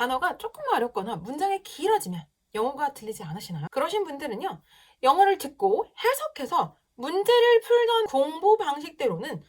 단어가 조금 어렵거나 문장이 길어지면 영어가 들리지 않으시나요? 그러신 분들은요, 영어를 듣고 해석해서 문제를 풀던 공부 방식대로는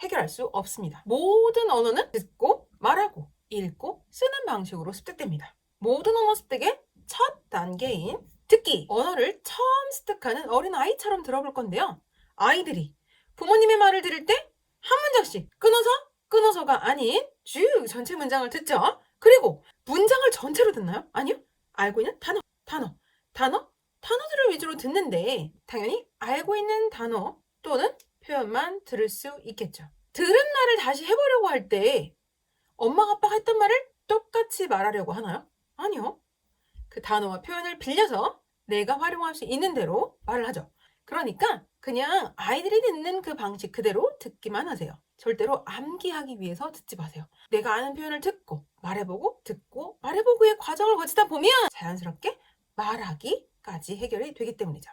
해결할 수 없습니다. 모든 언어는 듣고, 말하고, 읽고, 쓰는 방식으로 습득됩니다. 모든 언어 습득의 첫 단계인 듣기, 언어를 처음 습득하는 어린 아이처럼 들어볼 건데요. 아이들이 부모님의 말을 들을 때 한 문장씩 끊어서 끊어서가 아닌 쭉 전체 문장을 듣죠. 그리고 문장을 전체로 듣나요? 아니요. 알고 있는 단어, 단어, 단어, 단어들을 위주로 듣는데 당연히 알고 있는 단어 또는 표현만 들을 수 있겠죠. 들은 말을 다시 해보려고 할 때 엄마 아빠가 했던 말을 똑같이 말하려고 하나요? 아니요. 그 단어와 표현을 빌려서 내가 활용할 수 있는 대로 말을 하죠. 그러니까 그냥 아이들이 듣는 그 방식 그대로 듣기만 하세요. 절대로 암기하기 위해서 듣지 마세요. 내가 아는 표현을 듣고 말해보고 듣고 말해보고의 과정을 거치다 보면 자연스럽게 말하기까지 해결이 되기 때문이죠.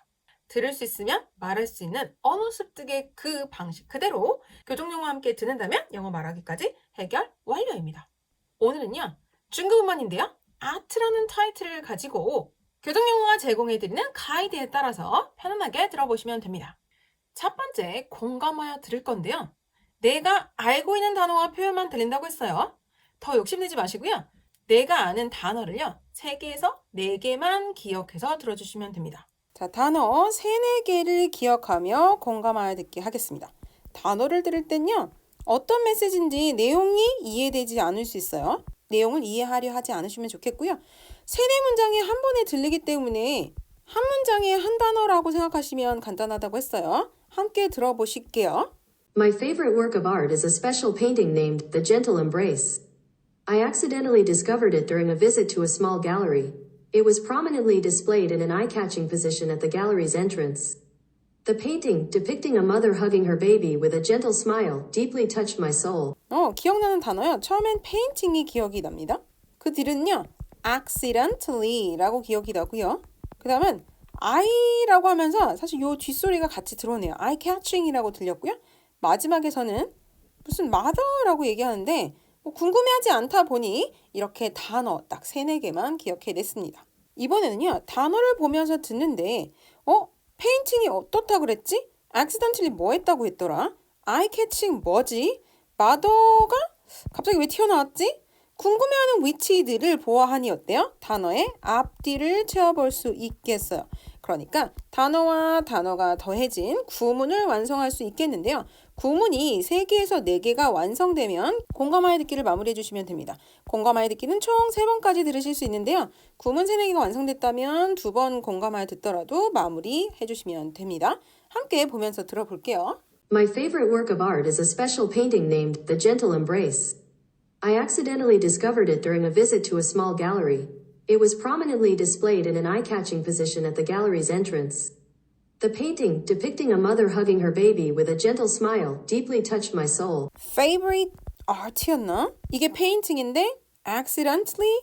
들을 수 있으면 말할 수 있는 언어 습득의 그 방식 그대로 교정용어와 함께 듣는다면 영어 말하기까지 해결 완료입니다. 오늘은요 중국어만인데요 아트라는 타이틀을 가지고 교정용어가 제공해드리는 가이드에 따라서 편안하게 들어보시면 됩니다. 첫 번째 공감하여 들을 건데요. 내가 알고 있는 단어와 표현만 들린다고 했어요. 더 욕심내지 마시고요. 내가 아는 단어를요. 3개에서 4개만 기억해서 들어주시면 됩니다. 자, 단어 3, 4개를 기억하며 공감하여 듣기 하겠습니다. 단어를 들을 땐요. 어떤 메시지인지 내용이 이해되지 않을 수 있어요. 내용을 이해하려 하지 않으시면 좋겠고요. 세네 문장이 한 번에 들리기 때문에 한 문장에 한 단어라고 생각하시면 간단하다고 했어요. 함께 들어보실게요. My favorite work of art is a special painting named The Gentle Embrace. I accidentally discovered it during a visit to a small gallery. It was prominently displayed in an eye catching position at the gallery's entrance. The painting, depicting a mother hugging her baby with a gentle smile, deeply touched my soul. 어, 기억나는 단어요. 처음엔 페인팅이 기억이 납니다. 그 뒤는요. accidentally라고 기억이 나고요. 그 다음은 I라고 하면서 사실 요 뒷소리가 같이 들어오네요. eye catching이라고 들렸고요. 마지막에서는 무슨 mother라고 얘기하는데 뭐 궁금해하지 않다 보니 이렇게 단어 딱 세네 개만 기억해냈습니다. 이번에는요. 단어를 보면서 듣는데 어? 페인팅이 어떻다 그랬지? accidentally 뭐 했다고 했더라? catching 뭐지? mother가 갑자기 왜 튀어나왔지? 궁금해하는 위치들을 보아하니 어때요? 단어의 앞뒤를 채워볼 수 있겠어요. 그러니까 단어와 단어가 더해진 구문을 완성할 수 있겠는데요. 구문이 3개에서 4개가 완성되면 공감하여 듣기를 마무리해 주시면 됩니다. 공감하여 듣기는 총 3번까지 들으실 수 있는데요. 구문 3, 4개가 완성됐다면 두 번 공감하여 듣더라도 마무리해 주시면 됩니다. 함께 보면서 들어볼게요. My favorite work of art is a special painting named The Gentle Embrace. I accidentally discovered it during a visit to a small gallery. It was prominently displayed in an eye catching position at the gallery's entrance. The painting, depicting a mother hugging her baby with a gentle smile, deeply touched my soul. favorite art였나? 이게 페인팅인데 accidentally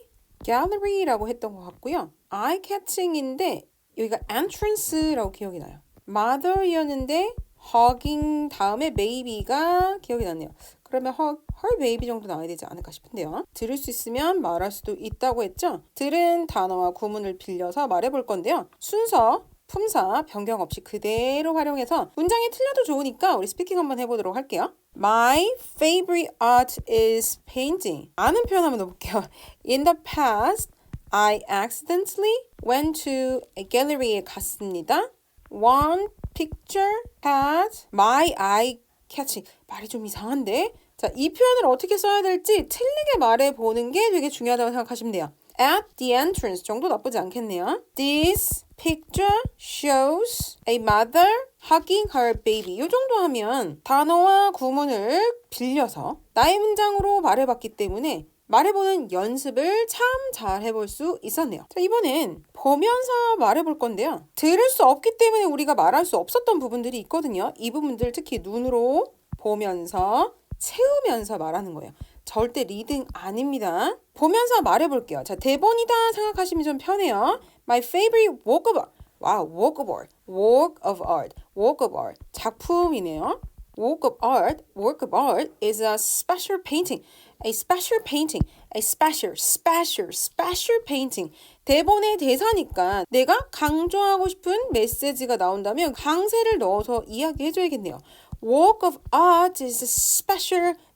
gallery라고 했던 것 같고요. eye catching인데 여기가 entrance라고 기억이 나요. mother였는데 hugging 다음에 baby가 기억이 났네요. 그러면 her, her baby 정도 나와야 되지 않을까 싶은데요. 들을 수 있으면 말할 수도 있다고 했죠. 들은 단어와 구문을 빌려서 말해볼 건데요. 순서 품사 변경 없이 그대로 활용해서 문장이 틀려도 좋으니까 우리 스피킹 한번 해보도록 할게요. My favorite art is painting. 아는 표현 한번 넣어볼게요. In the past, I accidentally went to a gallery에 갔습니다. One picture had my eye catching. 말이 좀 이상한데? 자, 이 표현을 어떻게 써야 될지 틀리게 말해 보는 게 되게 중요하다고 생각하시면 돼요. At the entrance 정도 나쁘지 않겠네요. This picture shows a mother hugging her baby. 이 정도 하면 단어와 구문을 빌려서 나의 문장으로 말해봤기 때문에 말해보는 연습을 참 잘 해볼 수 있었네요. 자, 이번엔 보면서 말해볼 건데요. 들을 수 없기 때문에 우리가 말할 수 없었던 부분들이 있거든요. 이 부분들 특히 눈으로 보면서 채우면서 말하는 거예요. 절대 리딩 아닙니다. 보면서 말해볼게요. 자, 대본이다 생각하시면 좀 편해요. My favorite work of art. 와우, work of art. work of art. work of art. 작품이네요. work of art, work of art is a special painting. A special painting. a special, special, special painting. 대본의 대사니까 내가 강조하고 싶은 메시지가 나온다면 강세를 넣어서 이야기해줘야겠네요. Work of art is a special painting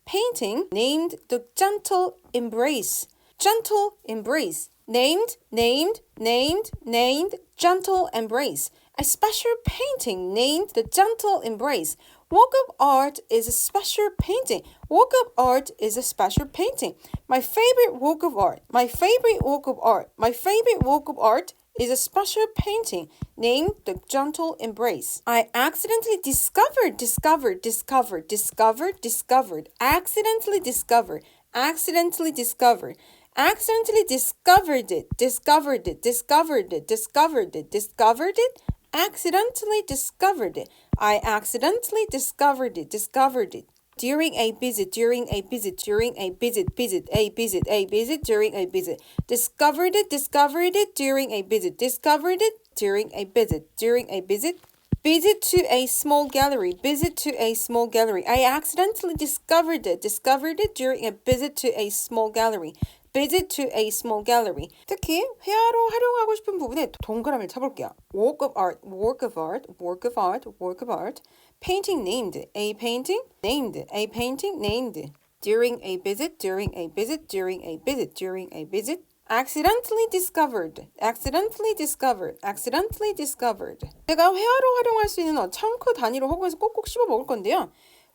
named The Gentle Embrace. Gentle Embrace. Named, named, named, named, Gentle Embrace. A special painting named The Gentle Embrace. Work of art is a special painting. Work of art is a special painting. My favorite work of art, my favorite work of art, my favorite work of art is a special painting named The Gentle Embrace. I accidentally discovered, discovered, discovered, discovered, discovered, accidentally discovered, accidentally discovered, accidentally discovered it, discovered it, discovered it, discovered it, discovered it, accidentally discovered it. I accidentally discovered it, discovered it. During a visit, during a visit, during a visit, visit, a visit, a visit, during a visit. Discovered it, discovered it during a visit, discovered it during a visit, during a visit. Visit to a small gallery, visit to a small gallery. I accidentally discovered it, discovered it during a visit to a small gallery. Visit to a small gallery. 특히 회화로 활용하고 싶은 부분에 동그라미를 쳐볼게요. Work of art, work of art, work of art, work of art. Painting named, a painting named, a painting named. During a visit, during a visit, during a visit, during a visit. accidentally discovered, accidentally discovered, accidentally discovered. 제가 회화로 활용할 수 있는 어, 청크 단위로 허구에서 꼭꼭 씹어 먹을 건데요.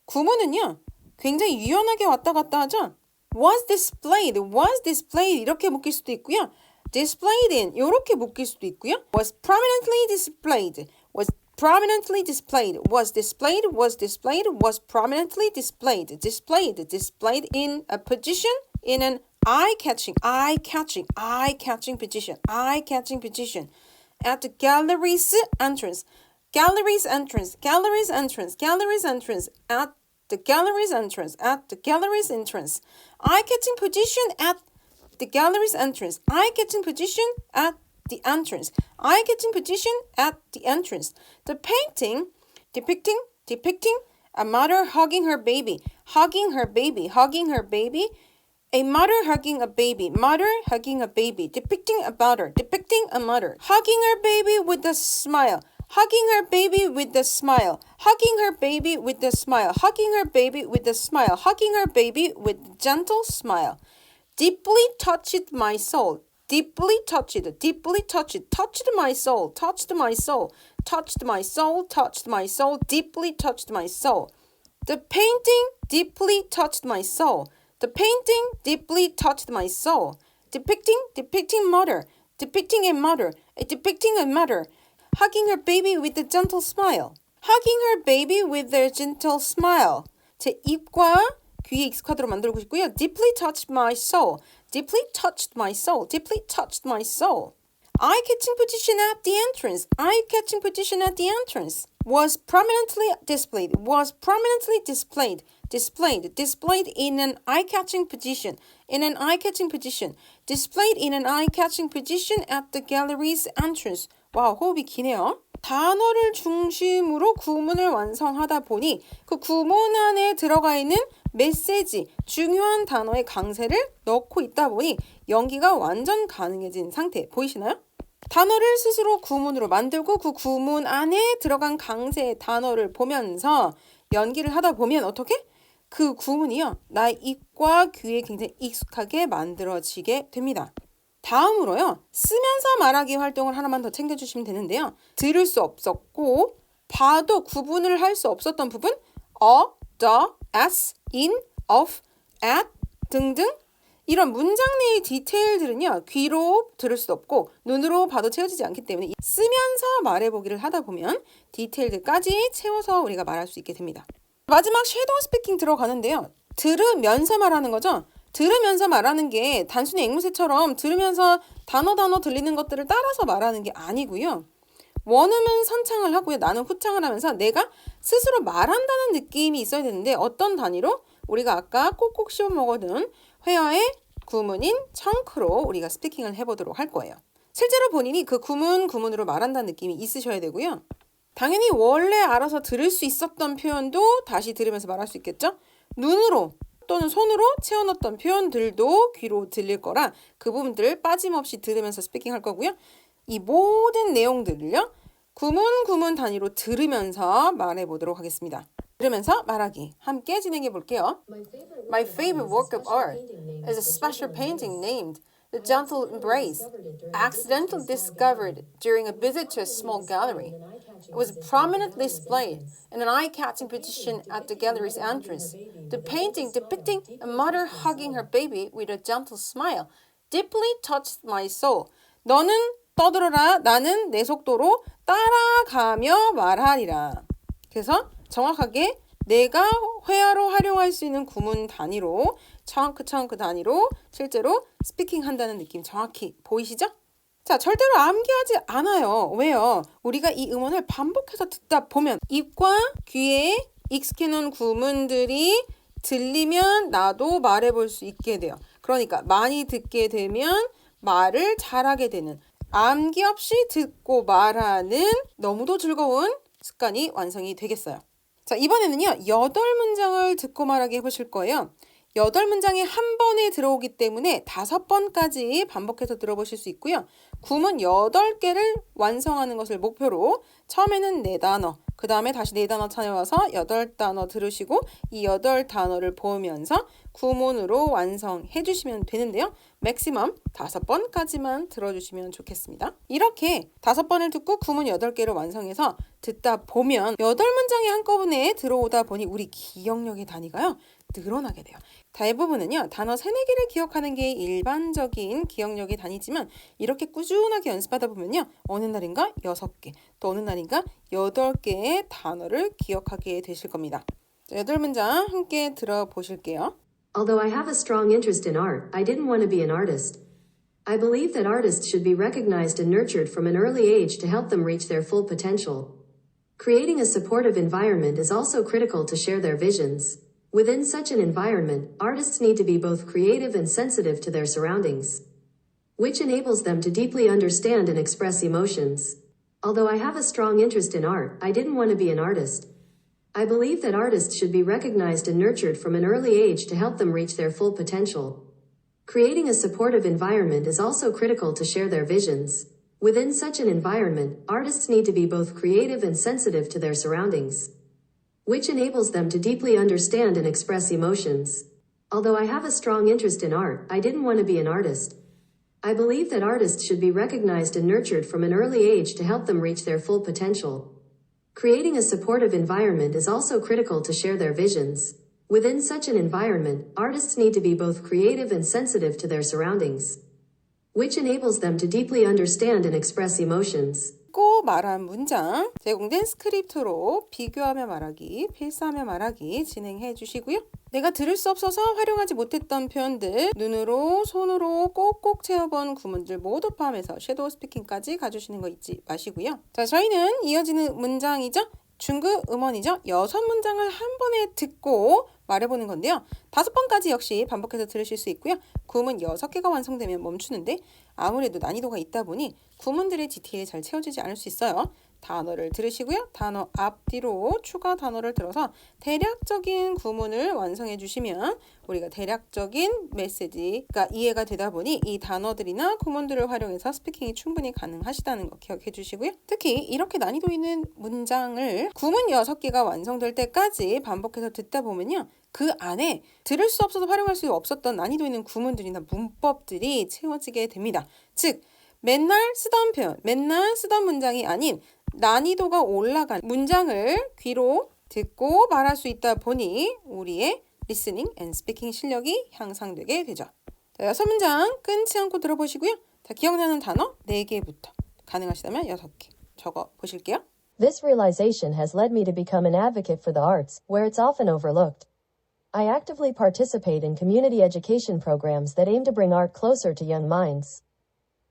구문은요. 굉장히 유연하게 왔다 갔다 하죠. was displayed, was displayed 이렇게 묶일 수도 있고요. displayed in 이렇게 묶일 수도 있고요. was prominently displayed, was prominently displayed, was displayed, was displayed, was prominently displayed, displayed, displayed in a position, in an eye-catching, eye-catching, eye-catching position, eye-catching position at the gallery's entrance, gallery's entrance, gallery's entrance, gallery's entrance, at the gallery's entrance, at the gallery's entrance, I get in position at the gallery's entrance, I get in position at the entrance, I get in position at the entrance. The painting depicting depicting a mother hugging her baby, hugging her baby, hugging her baby. A mother hugging a baby, mother hugging a baby, depicting a mother, depicting a mother, hugging her baby with a smile, hugging her baby with a smile, hugging her baby with a smile, hugging her baby with a smile, hugging her baby with a gentle smile. Deeply touched my soul, deeply touched, it, deeply touched, it, touched my soul, touched my soul, touched my soul, touched my soul, deeply touched my soul. The painting deeply touched my soul. The painting deeply touched my soul. Depicting, depicting mother, depicting a mother, depicting a mother, hugging her baby with a gentle smile. Hugging her baby with a gentle smile. 제 입과 귀에 익숙하도록 만들고 싶고요. Deeply touched my soul. Deeply touched my soul. Deeply touched my soul. Eye-catching position at the entrance. Eye-catching position at the entrance. Was prominently displayed. Was prominently displayed. Displayed. Displayed in an eye-catching position. In an eye-catching position. Displayed in an eye-catching position at the gallery's entrance. 와, 호흡이 기네요. 단어를 중심으로 구문을 완성하다 보니 그 구문 안에 들어가 있는 메시지, 중요한 단어의 강세를 넣고 있다 보니 연기가 완전 가능해진 상태 보이시나요? 단어를 스스로 구문으로 만들고 그 구문 안에 들어간 강세의 단어를 보면서 연기를 하다 보면 어떻게? 그 구문이요. 나의 입과 귀에 굉장히 익숙하게 만들어지게 됩니다. 다음으로요. 쓰면서 말하기 활동을 하나만 더 챙겨주시면 되는데요. 들을 수 없었고 봐도 구분을 할 수 없었던 부분 어, the, as, in, of, at 등등 이런 문장 내의 디테일들은요. 귀로 들을 수 없고 눈으로 봐도 채워지지 않기 때문에 쓰면서 말해보기를 하다 보면 디테일들까지 채워서 우리가 말할 수 있게 됩니다. 마지막 섀도우 스피킹 들어가는데요. 들으면서 말하는 거죠. 들으면서 말하는 게 단순히 앵무새처럼 들으면서 단어 단어 들리는 것들을 따라서 말하는 게 아니고요. 원음은 선창을 하고요. 나는 후창을 하면서 내가 스스로 말한다는 느낌이 있어야 되는데 어떤 단위로 우리가 아까 꼭꼭 씹어 먹어둔 회화의 구문인 청크로 우리가 스피킹을 해보도록 할 거예요. 실제로 본인이 그 구문 구문으로 말한다는 느낌이 있으셔야 되고요. 당연히 원래 알아서 들을 수 있었던 표현도 다시 들으면서 말할 수 있겠죠? 눈으로 또는 손으로 채워넣었던 표현들도 귀로 들릴 거라 그 부분들 빠짐없이 들으면서 스피킹 할 거고요. 이 모든 내용들을요. 구문 구문 단위로 들으면서 말해 보도록 하겠습니다. 들으면서 말하기 함께 진행해 볼게요. My favorite work of art is a special painting named The Gentle Embrace, accidentally discovered during a visit to a small gallery. It was prominently displayed in an eye-catching position at the gallery's entrance. The painting depicting a mother hugging her baby with a gentle smile deeply touched my soul. 너는 떠들어라, 나는 내 속도로 따라가며 말하리라. 그래서 정확하게 내가 회화로 활용할 수 있는 구문 단위로 청크 청크 단위로 실제로 스피킹 한다는 느낌 정확히 보이시죠? 자, 절대로 암기하지 않아요. 왜요? 우리가 이 음원을 반복해서 듣다 보면 입과 귀에 익숙해 놓은 구문들이 들리면 나도 말해 볼 수 있게 돼요. 그러니까 많이 듣게 되면 말을 잘하게 되는 암기 없이 듣고 말하는 너무도 즐거운 습관이 완성이 되겠어요. 자, 이번에는요, 여덟 문장을 듣고 말하기 해보실 거예요. 여덟 문장이 한 번에 들어오기 때문에 다섯 번까지 반복해서 들어보실 수 있고요. 구문 여덟 개를 완성하는 것을 목표로 처음에는 네 단어, 그 다음에 다시 네 단어 찾아와서 여덟 단어 들으시고 이 여덟 단어를 보면서 구문으로 완성해 주시면 되는데요. 맥시멈 다섯 번까지만 들어주시면 좋겠습니다. 이렇게 다섯 번을 듣고 구문 여덟 개를 완성해서 듣다 보면 여덟 문장이 한꺼번에 들어오다 보니 우리 기억력의 단위가요. 늘어나게 돼요. 대부분은요, 단어 세네 개를 기억하는 게 일반적인 기억력의 단위지만 이렇게 꾸준하게 연습하다 보면요, 어느 날인가 여섯 개, 또 어느 날인가 여덟 개의 단어를 기억하게 되실 겁니다. 자, 여덟 문장 함께 들어보실게요. Although I have a strong interest in art, I didn't want to be an artist. I believe that artists should be recognized and nurtured from an early age to help them reach their full potential. Creating a supportive environment is also critical to share their visions. Within such an environment, artists need to be both creative and sensitive to their surroundings, which enables them to deeply understand and express emotions. Although I have a strong interest in art, I didn't want to be an artist. I believe that artists should be recognized and nurtured from an early age to help them reach their full potential. Creating a supportive environment is also critical to share their visions. Within such an environment, artists need to be both creative and sensitive to their surroundings, which enables them to deeply understand and express emotions. Although I have a strong interest in art, I didn't want to be an artist. I believe that artists should be recognized and nurtured from an early age to help them reach their full potential. Creating a supportive environment is also critical to share their visions. Within such an environment, artists need to be both creative and sensitive to their surroundings, which enables them to deeply understand and express emotions. 듣고 말한 문장 제공된 스크립트로 비교하며 말하기, 필사하며 말하기 진행해 주시고요. 내가 들을 수 없어서 활용하지 못했던 표현들 눈으로 손으로 꼭꼭 채워본 구문들 모두 포함해서 섀도우 스피킹까지 가주시는 거 잊지 마시고요. 자, 저희는 이어지는 문장이죠. 중급 음원이죠. 여섯 문장을 한 번에 듣고 말해보는 건데요. 다섯 번까지 역시 반복해서 들으실 수 있고요. 구문 여섯 개가 완성되면 멈추는데 아무래도 난이도가 있다 보니 구문들의 디테일이 잘 채워지지 않을 수 있어요. 단어를 들으시고요. 단어 앞뒤로 추가 단어를 들어서 대략적인 구문을 완성해 주시면 우리가 대략적인 메시지가 이해가 되다 보니 이 단어들이나 구문들을 활용해서 스피킹이 충분히 가능하시다는 거 기억해 주시고요. 특히 이렇게 난이도 있는 문장을 구문 6개가 완성될 때까지 반복해서 듣다 보면요. 그 안에 들을 수 없어서 활용할 수 없었던 난이도 있는 구문들이나 문법들이 채워지게 됩니다. 즉, 맨날 쓰던 표현, 맨날 쓰던 문장이 아닌 난이도가 올라간 문장을 귀로 듣고 말할 수 있다 보니 우리의 리스닝 앤 스피킹 실력이 향상되게 되죠. 자, 여섯 문장 끊지 않고 들어보시고요. 자, 기억나는 단어 4개부터 가능하시다면 6개 적어 보실게요. This realization has led me to become an advocate for the arts, where it's often overlooked. I actively participate in community education programs that aim to bring art closer to young minds,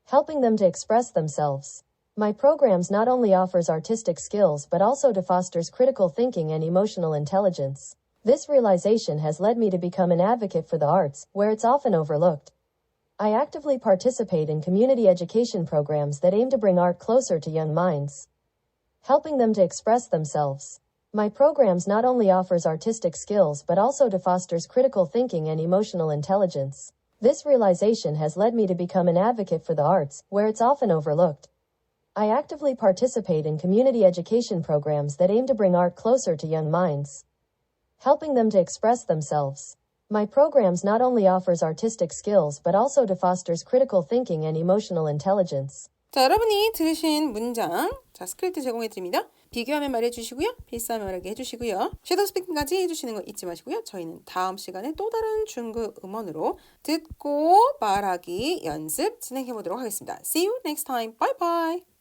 helping them to express themselves. My programs not only offers artistic skills but also to fosters critical thinking and emotional intelligence. This realization has led me to become an advocate for the arts, where it's often overlooked. I actively participate in community education programs that aim to bring art closer to young minds, helping them to express themselves. My programs not only offers artistic skills but also to fosters critical thinking and emotional intelligence. This realization has led me to become an advocate for the arts, where it's often overlooked. I actively participate in community education programs that aim to bring art closer to young minds, helping them to express themselves. My programs not only offers artistic skills but also to fosters critical thinking and emotional intelligence. 자, 여러분이 들으신 문장, 자, 스크립트 제공해 드립니다. 비교하면 말해 주시고요. 필사하면 말하게 해 주시고요. 섀도우 스피킹까지 해 주시는 거 잊지 마시고요. 저희는 다음 시간에 또 다른 중급 음원으로 듣고 말하기 연습 진행해 보도록 하겠습니다. See you next time. Bye bye.